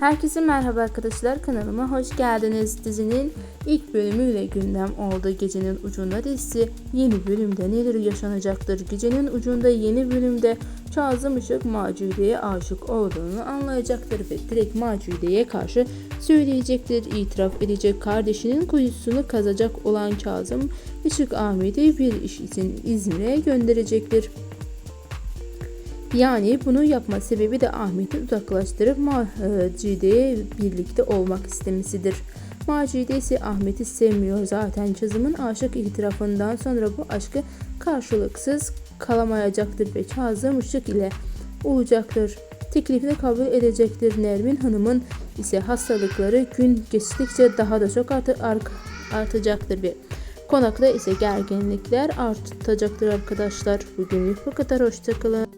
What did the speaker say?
Herkese merhaba arkadaşlar kanalıma hoş geldiniz. Dizinin ilk bölümüyle gündem oldu. Gecenin ucunda dizisi yeni bölümde neler yaşanacaktır? Gecenin ucunda yeni bölümde Kazım Işık Macude'ye aşık olduğunu anlayacaktır ve direkt Macude'ye karşı söyleyecektir. İtiraf edecek kardeşinin kuyusunu kazacak olan Kazım Işık Ahmet'i bir iş için İzmir'e gönderecektir. Yani bunu yapma sebebi de Ahmet'i uzaklaştırıp Macide'ye birlikte olmak istemesidir. Macide ise Ahmet'i sevmiyor zaten Kazım'ın aşık itirafından sonra bu aşkı karşılıksız kalamayacaktır ve Kazım Işık ile olacaktır. Teklifini kabul edecektir. Nermin Hanım'ın ise hastalıkları gün geçtikçe daha da çok artı, ark- artacaktır ve konakta ise gerginlikler artacaktır arkadaşlar. Bugünlük bu kadar. Hoşçakalın.